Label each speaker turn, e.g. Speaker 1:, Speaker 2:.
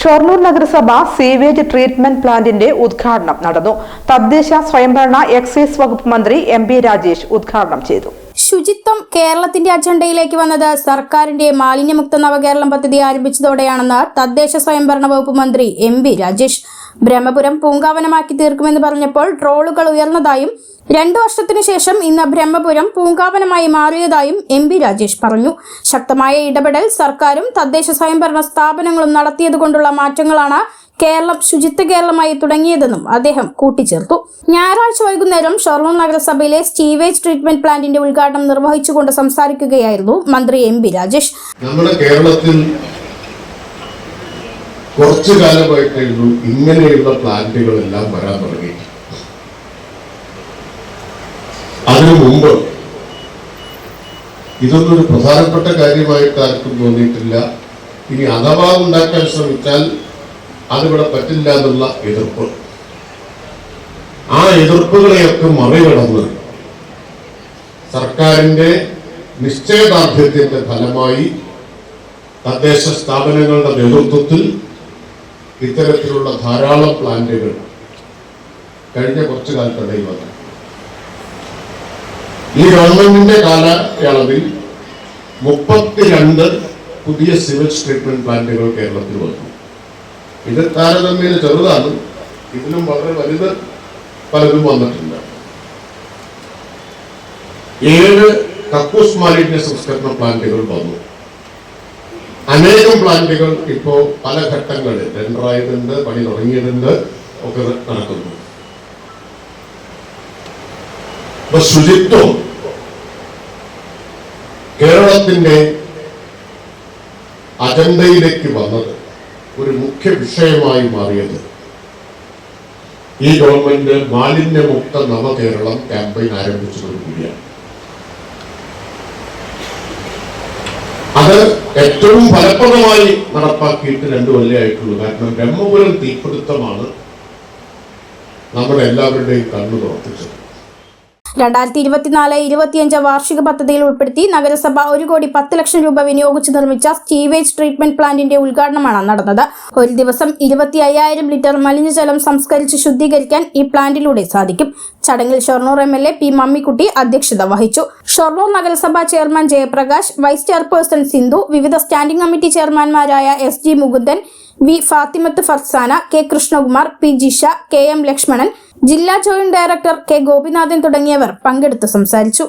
Speaker 1: ഷൊർണൂർ നഗരസഭ sewage treatment പ്ലാന്റിന്റെ ഉദ്ഘാടനം നടന്നു. തദ്ദേശ സ്വയംഭരണ എക്സൈസ് വകുപ്പ് മന്ത്രി എം രാജേഷ് ഉദ്ഘാടനം ചെയ്തു.
Speaker 2: ശുചിത്വം കേരളത്തിന്റെ അജണ്ടയിലേക്ക് വന്നത് സർക്കാരിന്റെ മാലിന്യമുക്ത നവകേരളം പദ്ധതി ആരംഭിച്ചതോടെയാണെന്ന് തദ്ദേശ സ്വയംഭരണ വകുപ്പ് മന്ത്രി എം വി രാജേഷ്. ബ്രഹ്മപുരം പൂങ്കാവനമാക്കി തീർക്കുമെന്ന് പറഞ്ഞപ്പോൾ ട്രോളുകൾ ഉയർന്നതായും രണ്ടു വർഷത്തിനു ശേഷം ഇന്ന് ബ്രഹ്മപുരം പൂങ്കാവനമായി മാറിയതായും എം വി രാജേഷ് പറഞ്ഞു. ശക്തമായ ഇടപെടൽ സർക്കാരും തദ്ദേശ സ്വയംഭരണ സ്ഥാപനങ്ങളും നടത്തിയതുകൊണ്ടുള്ള മാറ്റങ്ങളാണ് കേരളം ശുചിത്വ കേരളമായി തുടങ്ങിയതെന്നും അദ്ദേഹം കൂട്ടിച്ചേർത്തു. ഞായറാഴ്ച വൈകുന്നേരം ഷൊർണൂർ നഗരസഭയിലെ സ്റ്റീവേജ് ട്രീറ്റ്മെന്റ് പ്ലാന്റിന്റെ ഉദ്ഘാടനം നിർവഹിച്ചുകൊണ്ട് സംസാരിക്കുകയായിരുന്നു മന്ത്രി എം ബി രാജേഷ്.
Speaker 3: നമ്മുടെ കേരളത്തിൽ കുറച്ചു കാലമായിട്ടായിരുന്നു ഇങ്ങനെയുള്ള പ്ലാന്റുകളെല്ലാം വരാൻ തുടങ്ങി അതിനു മുമ്പ് ഇതൊന്നും ഒരു പ്രധാനപ്പെട്ട കാര്യമായിട്ട് ആർക്കും തോന്നിയിട്ടില്ല. ഇനി അഥവാ ഉണ്ടാക്കാൻ ശ്രമിച്ചാൽ അതിവിടെ പറ്റില്ല എന്നുള്ള എതിർപ്പ്. ആ എതിർപ്പുകളെയൊക്കെ മറികടന്ന് സർക്കാരിന്റെ നിശ്ചയദാർഢ്യത്തിന്റെ ഫലമായി തദ്ദേശ സ്ഥാപനങ്ങളുടെ നേതൃത്വത്തിൽ ഇത്തരത്തിലുള്ള ധാരാളം പ്ലാന്റുകൾ കഴിഞ്ഞ കുറച്ചു കാലത്തിടയിൽ വന്നു. ഈ ഗവൺമെന്റിന്റെ കാലയളവിൽ മുപ്പത്തിരണ്ട് പുതിയ സിവിൽ ട്രീറ്റ്മെന്റ് പ്ലാന്റുകൾ കേരളത്തിൽ വന്നു. ഇത് താരതമ്യേന ചെറുതാണ്. ഇതിലും വളരെ വലുത് പലതും വന്നിട്ടുണ്ട് ഏഴ് കക്കൂസ് മാലിന്യ സംസ്കരണ പ്ലാന്റുകൾ വന്നു. അനേകം പ്ലാന്റുകൾ ഇപ്പോ പല ഘട്ടങ്ങളിൽ ടെൻഡറായിട്ടുണ്ട് പണി തുടങ്ങിയിട്ടുണ്ട് ഒക്കെ നടക്കുന്നു. ശുചിത്വം കേരളത്തിന്റെ അജണ്ടയിലേക്ക് വന്നത് ഒരു മുഖ്യ വിഷയമായി മാറിയത്. ഈ ഗവൺമെന്റ് മാലിന്യമുക്ത നവകേരളം ക്യാമ്പയിൻ ആരംഭിച്ചതോടുകൂടിയാണ് അത് ഏറ്റവും ഫലപ്രദമായി നടപ്പാക്കിയിട്ട് രണ്ടു കൊല്ലമായിട്ടുള്ളൂ കാരണം ബ്രഹ്മപുരം തീപിടുത്തമാണ് നമ്മുടെ എല്ലാവരുടെയും കണ്ണു തുറപ്പിച്ചത്.
Speaker 2: രണ്ടായിരത്തി ഇരുപത്തിനാല് ഇരുപത്തിയഞ്ച് വാർഷിക പദ്ധതിയിൽ ഉൾപ്പെടുത്തി നഗരസഭ ഒരു കോടി പത്ത് ലക്ഷം രൂപ വിനിയോഗിച്ച് നിർമ്മിച്ച സ്റ്റീവേജ് ട്രീറ്റ്മെന്റ് പ്ലാന്റിന്റെ ഉദ്ഘാടനമാണ് നടന്നത്. ഒരു ദിവസം ഇരുപത്തി അയ്യായിരം ലിറ്റർ മലിനജലം സംസ്കരിച്ച് ശുദ്ധീകരിക്കാൻ ഈ പ്ലാന്റിലൂടെ സാധിക്കും. ചടങ്ങിൽ Shoranur M L A P Mammikutty അധ്യക്ഷത വഹിച്ചു. ഷൊർണൂർ നഗരസഭാ chairman Jayaprakash vice chairperson Sindhu വിവിധ standing committee ചെയർമാൻമാരായ S G Mukundan V Fathimath Farsana K Krishnakumar P Jisha K M Lakshmanan ജില്ലാ ജോയിന്റ് ഡയറക്ടർ കെ ഗോപിനാഥൻ തുടങ്ങിയവർ പങ്കെടുത്ത് സംസാരിച്ചു